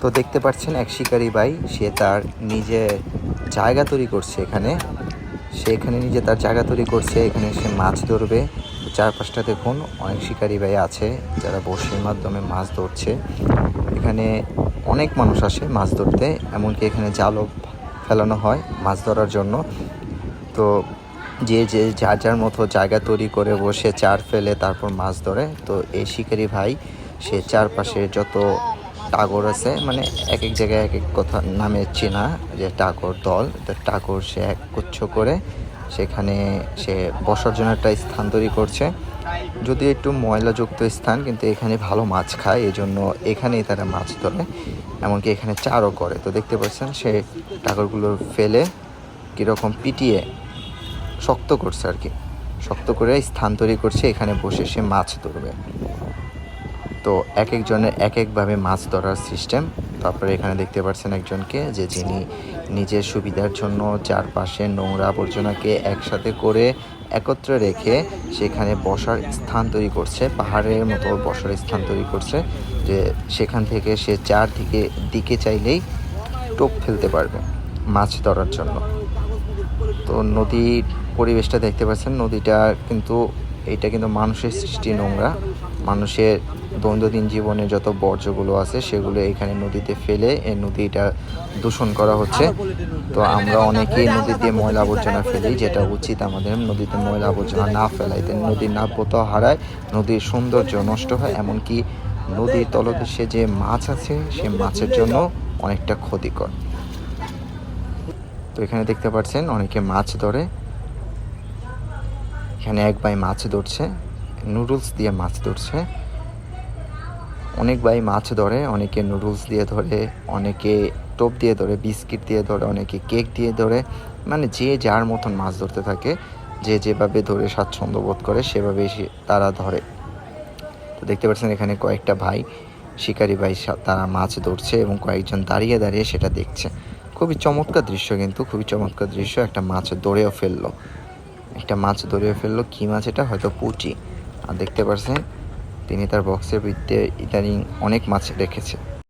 তো দেখতে পাচ্ছেন এক শিকারি ভাই, সে তার নিজে জায়গা তৈরি করছে এখানে। সে এখানে নিজে তার জায়গা তৈরি করছে, এখানে সে মাছ ধরবে। চারপাশটা দেখুন, অনেক শিকারি ভাই আছে যারা বড়শির মাধ্যমে মাছ ধরছে। এখানে অনেক মানুষ আসে মাছ ধরতে, এমনকি এখানে জালও ফেলানো হয় মাছ ধরার জন্য। তো যে যে, যার যার মতো জায়গা তৈরি করে বসে, চার ফেলে তারপর মাছ ধরে। তো এই শিকারি ভাই, সে চারপাশে যত টাগর আছে মানে এক এক জায়গায় এক এক কথা, নামে চেনা যে টাগর দল টাগর সে এক গুচ্ছ করে সেখানে সে বসার জন্য একটা স্থান তৈরি করছে। যদি একটু ময়লাযুক্ত স্থান, কিন্তু এখানে ভালো মাছ খায় এই জন্য এখানেই তারা মাছ ধরে, এমনকি এখানে চারও করে। তো দেখতে পাচ্ছেন, সে টাগরগুলো ফেলে কীরকম পিটিয়ে শক্ত করছে আর কি। শক্ত করে স্থান তৈরি করছে, এখানে বসে সে মাছ ধরবে। তো এক একজনের এক একভাবে মাছ ধরার সিস্টেম। তারপরে এখানে দেখতে পাচ্ছেন একজনকে, যে যিনি নিজের সুবিধার জন্য চারপাশে নোংরা আবর্জনাকে একসাথে করে একত্রে রেখে সেখানে বসার স্থান তৈরি করছে, পাহাড়ের মতো বসার স্থান তৈরি করছে, যে সেখান থেকে সে চারদিকে, দিকে চাইলেই টোপ ফেলতে পারবে মাছ ধরার জন্য। তো নদীর পরিবেশটা দেখতে পাচ্ছেন, নদীটা কিন্তু, এটা কিন্তু মানুষের সৃষ্টি নোংরা। মানুষের দৈনন্দিন জীবনে যত বর্জ্যগুলো আছে সেগুলো এখানে নদীতে ফেলে এই নদীটা দূষণ করা হচ্ছে। তো আমরা অনেকেই নদীতে ময়লা আবর্জনা ফেলি, যেটা উচিত আমাদের নদীতে ময়লা আবর্জনা না ফেলাইতে। নদীর নাব্যতা হারায়, নদীর সৌন্দর্য নষ্ট হয়, এমনকি নদীর তলদেশে যে মাছ আছে, সে মাছের জন্য অনেকটা ক্ষতিকর। তো এখানে দেখতে পাচ্ছেন, অনেকে মাছ ধরে। এখানে এক ভাই মাছ ধরছে, নুডলস দিয়ে মাছ ধরছে। অনেক ভাই মাছ ধরে, অনেকে নুডলস দিয়ে ধরে, অনেকে টোপ দিয়ে ধরে, বিস্কিট দিয়ে ধরে, অনেকে কেক দিয়ে ধরে। মানে যে যার মতন মাছ ধরতে থাকে, যে যেভাবে ধরে স্বাচ্ছন্দ্য বোধ করে সেভাবে তারা ধরে। তো দেখতে পাচ্ছেন এখানে কয়েকটা ভাই, শিকারি ভাই তারা মাছ ধরছে এবং কয়েকজন দাঁড়িয়ে দাঁড়িয়ে সেটা দেখছে। খুবই চমৎকার দৃশ্য কিন্তু, খুবই চমৎকার দৃশ্য। একটা মাছ ধরেও ফেলল। একটা মাছ ধরেও ফেলল। কী মাছ এটা? হয়তো পুঁটি। আর দেখতে পাচ্ছেন তিনি তার বক্সের ভিতরে ইদানিং অনেক মাছ রেখেছে।